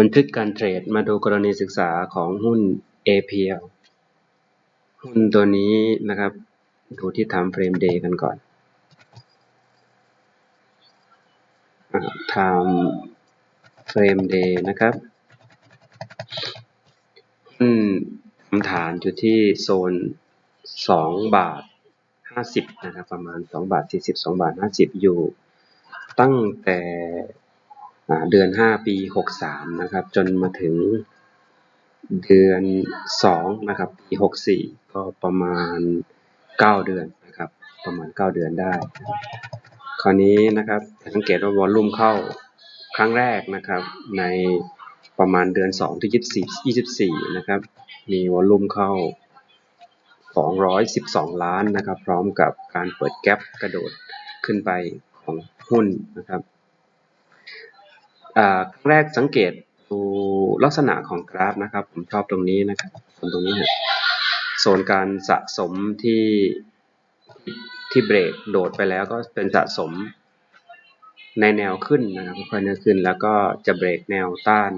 บันทึกการเทรดมาดูกรณีศึกษาของหุ้น APL หุ้นตัวนี้นะครับ ดูที่ time frame day กันก่อน time frame day นะครับหุ้นทำฐานอยู่ที่โซน 2 บาท 50 นะครับ ประมาณ 2 บาท 40 2 บาท 50 อยู่ ตั้งแต่ เดือน 5 ปี 63 นะครับ จนมาถึงเดือน 2 นะครับ ปี 64 ก็ประมาณ 9 เดือนนะครับ ประมาณ 9 เดือนได้ คราวนี้นะครับสังเกตว่าวอลลุ่มเข้าครั้งแรกนะครับ ในประมาณเดือน 2 ที่ 24 24 นะครับ มีวอลลุ่มเข้า 212 ล้านนะครับ พร้อมกับการเปิดแกลบกระโดดขึ้นไปของหุ้นนะครับ ครั้งแรกสังเกตดูลักษณะของกราฟนะครับ ผมชอบตรงนี้นะครับโซนตรงนี้โซนการสะสมที่ที่เบรกโดดไปแล้วก็เป็นสะสมในแนวขึ้นนะครับค่อยๆแนวขึ้นแล้วก็จะเบรกแนวต้าน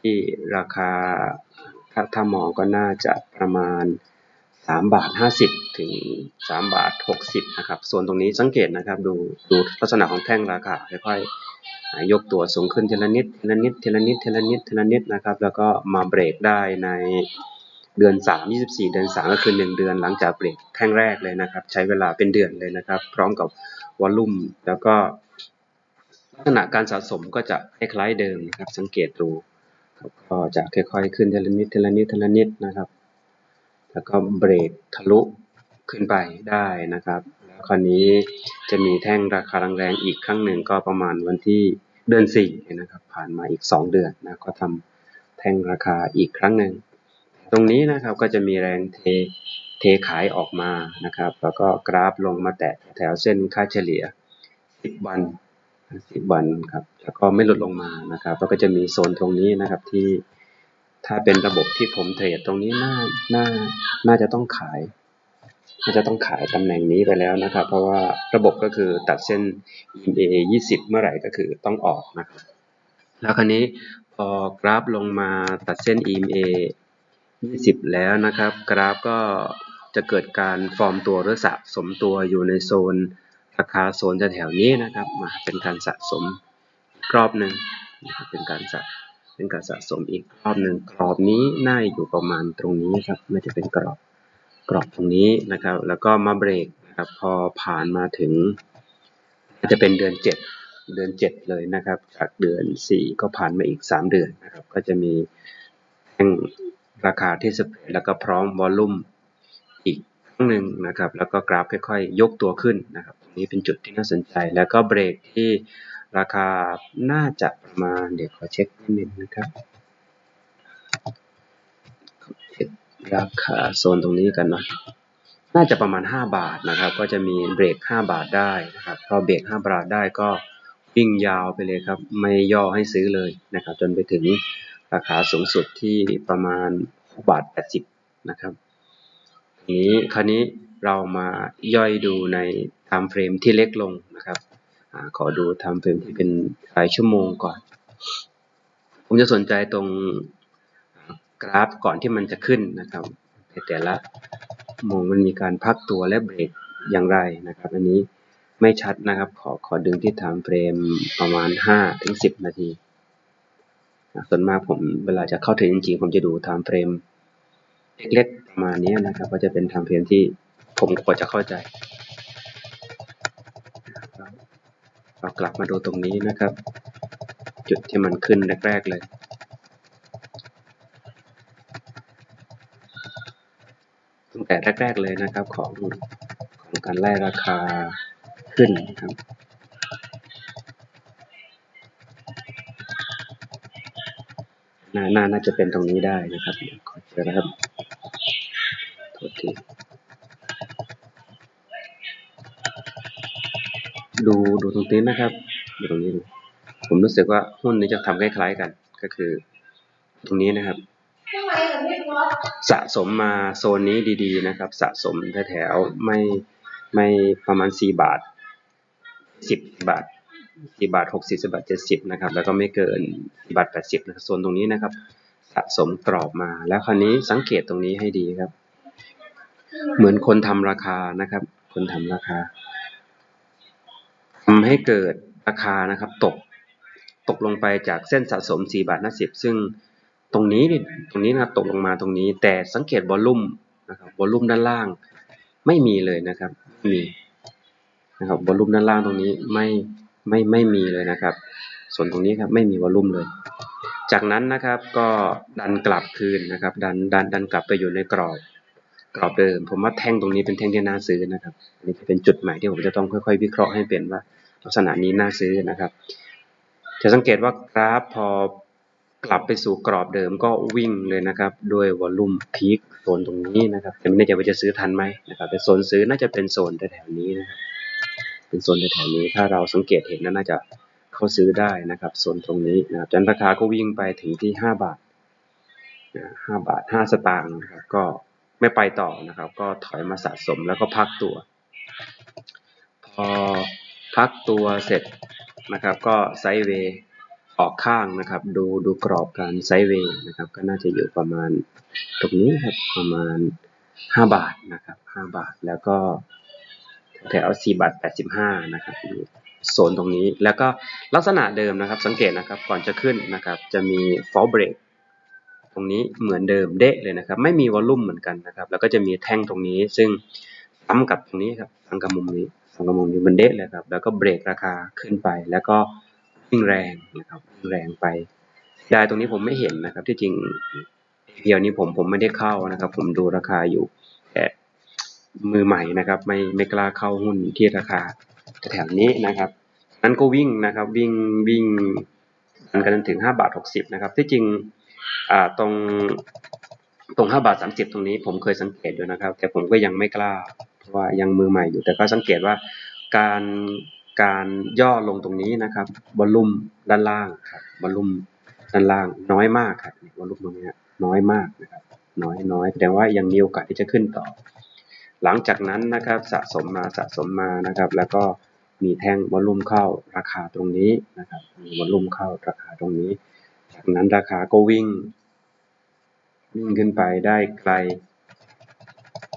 ที่ราคาถ้าถ้ามองก็น่าจะประมาณ3บาท50 ถึง3บาท60นะครับส่วนตรงนี้สังเกตนะครับ ดูดูลักษณะของแท่งราคาค่อยๆ ยกตัวสูงขึ้นทีละนิดทีละนิดทีละนิดทีละนิดทีละนิดนะครับ แล้วก็มาเบรกได้ในเดือน 3 24 เดือน 3 ก็คือ 1 เดือนหลังจากเบรกแท่งแรกเลยนะครับ ใช้เวลาเป็นเดือนเลยนะครับ พร้อมกับวอลลุ่มแล้วก็ลักษณะการสะสมก็จะคล้ายๆเดิมนะครับ สังเกตดูก็จะค่อยๆขึ้นทีละนิดทีละนิดทีละนิดนะครับ แล้วก็เบรกทะลุขึ้นไปได้นะครับ แล้วคราวนี้จะมีแท่งราคาแรงๆอีกครั้งหนึ่งก็ประมาณวันที่ เดือนสี่นะครับผ่านมาอีก 2 เดือนนะก็ทำแท่งราคาอีกครั้งหนึ่งตรงนี้นะครับก็จะมีแรงเทเทขายออกมานะครับ แล้วก็กราฟลงมาแตะแถวเส้นค่าเฉลี่ย 10 วัน 10 วันครับแล้วก็ไม่หลุดลงมานะครับแล้วก็จะมีโซนตรงนี้นะครับที่ถ้าเป็นระบบที่ผมเทรดตรงนี้น่าน่าน่าจะต้องขาย น่าจะต้องขายตำแหน่งนี้ไปแล้วนะครับ เพราะว่าระบบก็คือตัดเส้น EMA 20 เมื่อไหร่ก็คือต้องออกนะครับ แล้วคราวนี้พอกราฟลงมาตัดเส้น EMA 20 แล้วนะครับ กราฟก็จะเกิดการฟอร์มตัวหรือสะสมตัวอยู่ในโซนราคาโซนแถวนี้นะครับมาเป็นการสะสมรอบหนึ่งเป็นการสะเป็นการสะสมอีกรอบหนึ่งกรอบนี้น่าอยู่ประมาณตรงนี้ครับน่จะเป็นกรอบ กรอบตรงนี้นะครับ แล้วก็มาเบรกนะครับ พอผ่านมาถึงจะเป็นเดือน 7 เดือน 7 เลยนะครับ จากเดือน 4 ก็ผ่านมาอีก 3 เดือนนะครับ ก็จะมีแท่งราคาที่สเปรดแล้วก็พร้อมวอลลุ่มอีกครั้งหนึ่งนะครับ แล้วก็กราฟค่อยๆ ยกตัวขึ้นนะครับตรงนี้เป็นจุดที่น่าสนใจ แล้วก็เบรกที่ราคาน่าจะประมาณเดี๋ยวขอเช็คนิดนึงนะครับเช็ค ราคาโซนตรงนี้กันนะน่าจะประมาณ 5 บาทนะครับ ก็จะมีเบรก 5 บาทได้นะครับพอเบรก 5 บาทได้ก็วิ่งยาวไปเลยครับ ไม่ย่อให้ซื้อเลยนะครับ จนไปถึงราคาสูงสุดที่ประมาณ6บาท80นะครับนี้คราวนี้เรามาย่อยดูใน time frame ที่เล็กลงนะครับอขอดูไทำเฟรมที่เป็นรายชั่วโมงก่อน ผมจะสนใจตรง กราฟก่อนที่มันจะขึ้นนะครับแต่ละโมงมันมีการพักตัวและเบรกอย่างไรนะครับ อันนี้ไม่ชัดนะครับ ขอขอดึงที่ไทม์เฟรมประมาณ 5 ถึง 10 นาที ส่วนมากผมเวลาจะเข้าถึงจริงๆผมจะดูไทม์เฟรมเล็กๆประมาณนี้นะครับ ก็จะเป็นไทม์เฟรมที่ผมกว่าจะเข้าใจเรากลับมาดูตรงนี้นะครับ จุดที่มันขึ้นแรกๆเลย ตั้งแต่แรก ๆ เลยนะครับ ของของการไล่ราคาขึ้นครับน่าน่าจะเป็นตรงนี้ได้นะครับขอเจอนะครับโทษทีดูดูตรงนี้นะครับดูตรงนี้ดูผมรู้สึกว่าหุ้นนี้จะทำคล้ายๆกันก็คือตรงนี้นะครับ สะสมมาโซนนี้ดีๆนะครับ สะสมแถวๆไม่ไม่ประมาณ 4 บาท 10 บาท4บาท 60 4บาท 70 นะครับ แล้วก็ไม่เกิน4บาท 80นะครับโซนตรงนี้นะครับ สะสมกรอบมา แล้วคราวนี้สังเกตตรงนี้ให้ดีครับ เหมือนคนทำราคานะครับ คนทำราคาทำให้เกิดราคานะครับ ตกตกลงไปจากเส้นสะสม 4 บาท50ซึ่ง ตรงนี้นี่ตรงนี้นะครับตกลงมาตรงนี้ แต่สังเกตวอลลุ่มนะครับวอลลุ่มด้านล่าง ไม่มีเลยนะครับมีนะครับวอลลุ่มด้านล่างตรงนี้ไม่ไม่ไม่มีเลยนะครับ ส่วนตรงนี้ครับไม่มีวอลลุ่มเลย จากนั้นนะครับก็ดันกลับคืนนะครับ ดันดันดันกลับไปอยู่ในกรอบกรอบเดิม ผมว่าแท่งตรงนี้เป็นแท่งที่น่าซื้อนะครับอันนี้จะเป็นจุดใหม่ที่ผมจะต้องค่อยๆ วิเคราะห์ให้เป็นว่าลักษณะนี้น่าซื้อนะครับ จะสังเกตว่ากราฟพอ กลับไปสู่กรอบเดิมก็วิ่งเลยนะครับ ด้วยวอลลุ่มพีคโซนตรงนี้นะครับ แต่ไม่แน่ใจว่าจะซื้อทันไหมนะครับ แต่โซนซื้อน่าจะเป็นโซนแถวๆนี้นะครับ เป็นโซนแถวๆนี้ ถ้าเราสังเกตเห็นน่าจะเข้าซื้อได้นะครับ โซนตรงนี้นะครับจันราคาก็วิ่งไปถึงที่ 5 บาทห้าบาท5สตางค์นะครับ ก็ไม่ไปต่อนะครับ ก็ถอยมาสะสมแล้วก็พักตัว พอพักตัวเสร็จนะครับ ก็ไซด์เวย์ ออกข้างนะครับ ดูดูกรอบการไซด์เวย์นะครับ ก็น่าจะอยู่ประมาณตรงนี้ครับประมาณ 5 บาทนะครับ 5 บาทแล้วก็แถว4บาท85นะครับอยู่โซนตรงนี้แล้วก็ลักษณะเดิมนะครับ สังเกตนะครับก่อนจะขึ้นนะครับ จะมี fall break ตรงนี้เหมือนเดิมเดะเลยนะครับ ไม่มีวอลลุ่มเหมือนกันนะครับ แล้วก็จะมีแท่งตรงนี้ ซึ่งซ้ำกับตรงนี้ครับซ้ำกับมุมนี้ซ้ำกับมุมนี้มันเดะเลยครับ แล้วก็เบรกราคาขึ้นไป แล้วก็ วิ่งแรงนะครับวิ่งแรงไปได้ตรงนี้ผมไม่เห็นนะครับ ที่จริงเดียวนี้ผมผมไม่ได้เข้านะครับ ผมดูราคาอยู่แต่มือใหม่นะครับ ไม่ไม่กล้าเข้าหุ้นที่ราคาแถวนี้นะครับ นั้นก็วิ่งนะครับ วิ่งวิ่งกันถึง5บาท60นะครับ ที่จริงอ่าตรงตรง5บาท30ตรงนี้ผมเคยสังเกตอยู่นะครับ แต่ผมก็ยังไม่กล้าเพราะว่ายังมือใหม่อยู่แต่ก็สังเกตว่าการ การย่อลงตรงนี้นะครับวอลลุ่มด้านล่างครับวอลลุ่มด้านล่างน้อยมากครับวอลลุ่มตรงนี้น้อยมากนะครับน้อยน้อยแสดงว่ายังมีโอกาสที่จะขึ้นต่อ หลังจากนั้นนะครับสะสมมาสะสมมานะครับ แล้วก็มีแท่งวอลลุ่มเข้าราคาตรงนี้นะครับมีวอลลุ่มเข้าราคาตรงนี้ จากนั้นราคาก็วิ่งวิ่งขึ้นไปได้ไกล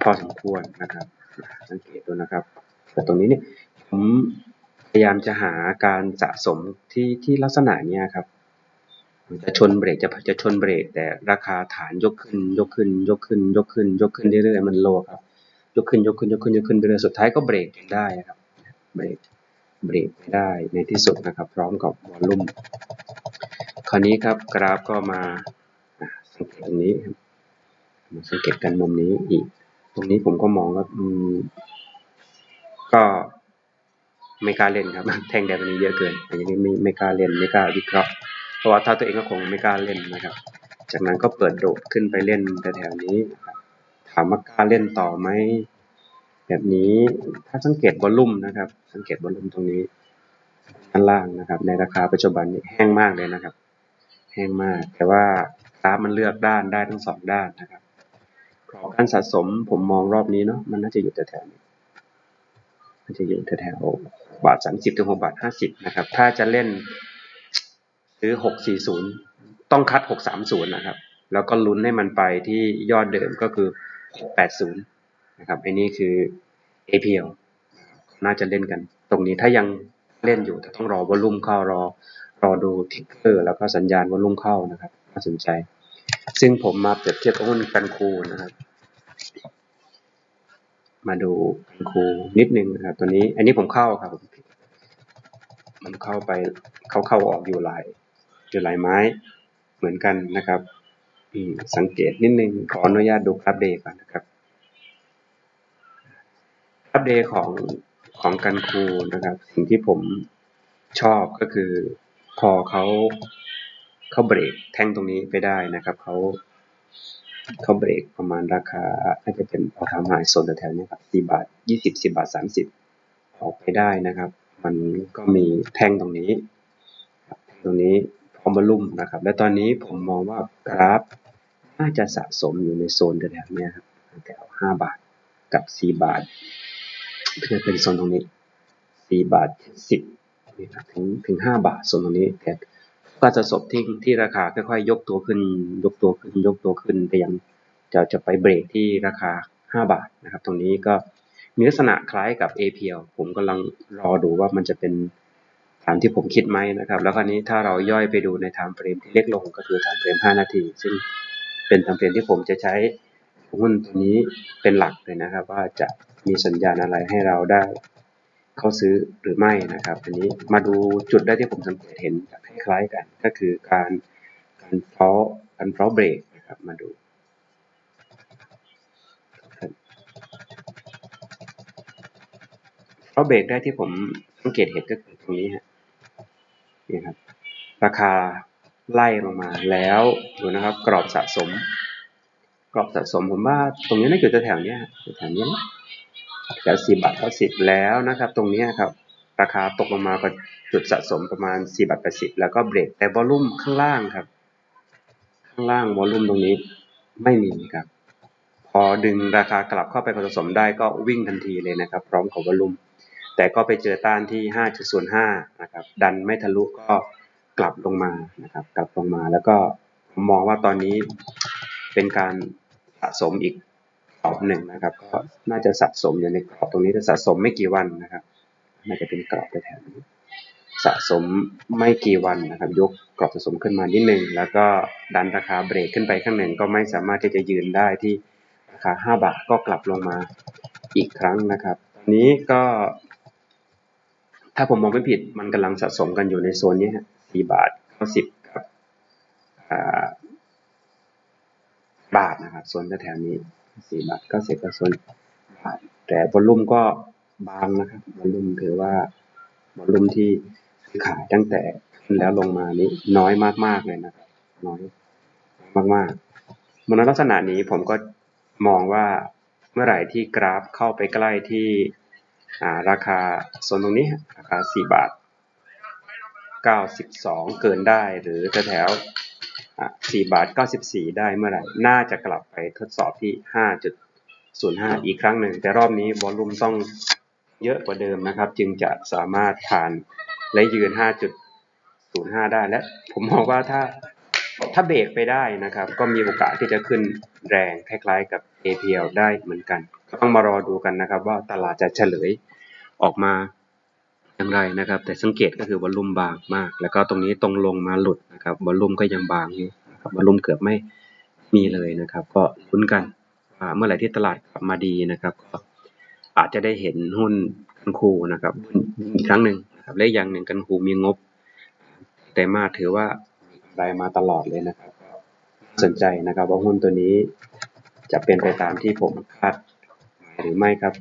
พอสมควรนะครับสังเกตดูนะครับแต่ตรงนี้เนี่ยผม พยายามจะหาการสะสมที่ที่ลักษณะเนี้ยครับ จะชนเบรกจะจะชนเบรก แต่ราคาฐานยกขึ้น ยกขึ้น ยกขึ้น ยกขึ้น ยกขึ้นเรื่อยๆมันโลครับ ยกขึ้นยกขึ้นยกขึ้นยกขึ้นเรื่อยๆสุดท้ายก็เบรกได้ครับเบรกเบรกไม่ได้ในที่สุดนะครับ พร้อมกับวอลลุ่มคราวนี้ครับกราฟก็มาสังเกตตรงนี้ครับมาสังเกตกันมุมนี้อีก ตรงนี้ผมก็มองว่าก็ ไม่กล้าเล่นครับ แทงแดงนี้เยอะเกิน อันนี้ไม่ไม่กล้าเล่นไม่กล้าวิเคราะห์ เพราะว่าถ้าตัวเองก็คงไม่กล้าเล่นนะครับ จากนั้นก็เปิดโดดขึ้นไปเล่นแถวนี้ ถามว่ากล้าเล่นต่อไหมแบบนี้ถ้าสังเกตวอลลุ่มนะครับ สังเกตวอลลุ่มตรงนี้ด้านล่างนะครับ ในราคาปัจจุบันนี้แห้งมากเลยนะครับ แห้งมาก แต่ว่ากราฟมันเลือกด้านได้ทั้งสองด้านนะครับกรอบการสะสมผมมองรอบนี้เนาะมันน่าจะอยู่แถวๆนี้ มันจะอยู่แถวๆบาทสามสิบถึงหกบาทห้าสิบนะครับ ถ้าจะเล่นซื้อหกสี่ศูนย์ต้องคัดหกสามศูนย์นะครับ แล้วก็ลุ้นให้มันไปที่ยอดเดิมก็คือหกแปดศูนย์นะครับอันนี้คือ APL น่าจะเล่นกัน ตรงนี้ถ้ายังเล่นอยู่แต่ต้องรอวอลุ่มเข้ารอ รอดูทิกเกอร์แล้วก็สัญญาณวอลุ่มเข้านะครับน่าสนใจ ซึ่งผมมาเปรียบเทียบกับหุ้นกันคูนะครับ มาดูกันคูนิดนึงนะครับ ตัวนี้ อันนี้ผมเข้าครับ มันเข้าไปเข้าเข้าออกอยู่หลายอยู่หลายไม้เหมือนกันนะครับสังเกตนิดนึงขออนุญาตดูกราฟเดย์ก่อนนะครับกราฟเดย์ของของกันครูนะครับ สิ่งที่ผมชอบก็คือพอเขาเขาเบรกแท่งตรงนี้ไปได้นะครับเขา เขาเบรกประมาณราคาน่าจะเป็นเอาทำหายโซนแถวๆนี้ครับสี่บาทยี่สิบสิบาทสามสิบออกไปได้นะครับ มันก็มีแท่งตรงนี้ตรงนี้พอมบอลลุ่มนะครับ และตอนนี้ผมมองว่ากราฟน่าจะสะสมอยู่ในโซนแถวๆนี้ครับแถวห้าบาทกับสี่บาทเพื่อเป็นโซนตรงนี้สี่บาทสิบถึงถึงห้าบาทส่วนตรงนี้แต่ ก็จะสบที่ที่ราคาค่อยๆยกตัวขึ้น ยกตัวขึ้น ยกตัวขึ้นแต่ยังจะจะไปเบรกที่ราคาห้าบาทนะครับ ตรงนี้ก็มีลักษณะคล้ายกับ APL ผมกำลังรอดูว่ามันจะเป็นตามที่ผมคิดไหมนะครับ แล้วคราวนี้ถ้าเราย่อยไปดูในไทม์เฟรมที่เล็กลงก็คือไทม์เฟรม 5 นาที ซึ่งเป็นไทม์เฟรมที่ผมจะใช้หุ้นตัวนี้เป็นหลักเลยนะครับ ว่าจะมีสัญญาณอะไรให้เราได้ เขาซื้อหรือไม่นะครับ อันนี้มาดูจุดได้ที่ผมสังเกตเห็นคล้ายๆกัน ก็คือการการเพาะการเพาะเบรกนะครับมาดูเพราะเบรกได้ที่ผมสังเกตเห็นก็คือตรงนี้ฮะนี่ครับราคาไล่ลงมาแล้วดูนะครับ กรอบสะสม กรอบสะสมผมว่าตรงนี้น่าจะแถวเนี้ยแถวเนี้ยนะ แถวสี่บาทเก้าสิบแล้วนะครับ ตรงนี้ครับราคาตกลงมาก็จุดสะสมประมาณสี่บาทแปดสิบแล้วก็เบรกแต่วอลลุ่มข้างล่างครับ ข้างล่างวอลลุ่มตรงนี้ไม่มีครับ พอดึงราคากลับเข้าไปผสมได้ก็วิ่งทันทีเลยนะครับ พร้อมกับวอลลุ่มแต่ก็ไปเจอต้านที่ห้าจุดศูนย์ห้านะครับ ดันไม่ทะลุก็กลับลงมานะครับ กลับลงมาแล้วก็มองว่าตอนนี้เป็นการสะสมอีก กรอบหนึ่งนะครับ ก็น่าจะสะสมอยู่ในกรอบตรงนี้จะสะสมไม่กี่วันนะครับน่าจะเป็นกรอบแถวนี้สะสมไม่กี่วันนะครับ ยกกรอบสะสมขึ้นมานิดหนึ่งแล้วก็ดันราคาเบรกขึ้นไปข้างหนึ่งก็ไม่สามารถที่จะยืนได้ที่ราคา 5 บาทก็กลับลงมาอีกครั้งนะครับตอนนี้ก็ ถ้าผมมองไม่ผิดมันกำลังสะสมกันอยู่ในโซนนี้ฮะ4บาท90กับอ่าบาทนะครับโซนแถวนี้ สี่บาทเก็เสร็จก็โซนบาทแต่วอลลุ่มก็บางนะครับวอลลุ่มถือว่าวอลลุ่มที่ขายตั้งแต่ขึ้นแล้วลงมานี้น้อยมากๆเลยนะครับน้อยมากๆมนลักษณะนี้ผมก็มองว่าเมื่อไหร่ที่กราฟเข้าไปใกล้ที่ราคาโซนตรงนี้ราคาสี่บาทเก้าสิบสองเกินได้หรือแถว 4บาท 94 ได้เมื่อไหร่ น่าจะกลับไปทดสอบที่ 5.05 อีกครั้งหนึ่ง แต่รอบนี้วอลลุ่มต้องเยอะกว่าเดิมนะครับ จึงจะสามารถผ่านและยืน 5.05 ได้ และผมมองว่าถ้าถ้าเบรกไปได้นะครับ ก็มีโอกาสที่จะขึ้นแรงคล้ายๆกับ APL ได้เหมือนกัน ก็ต้องมารอดูกันนะครับ ว่าตลาดจะเฉลยออกมา อย่างไรนะครับ แต่สังเกตก็คือวอลลุ่มบางมาก แล้วก็ตรงนี้ตรงลงมาหลุดนะครับวอลลุ่มก็ยังบางอยู่นะครับวอลลุ่มเกือบไม่มีเลยนะครับ ก็ลุ้นกันว่าเมื่อไหร่ที่ตลาดกลับมาดีนะครับก็อาจจะได้เห็นหุ้นกันคูนะครับอีกครั้งหนึ่งนะครับและอย่างหนึ่งกันคูมีงบแต่มาสถือว่ามีกำไรมาตลอดเลยนะครับก็สนใจนะครับว่าหุ้นตัวนี้จะเป็นไปตามที่ผมคาดหรือไม่ครับ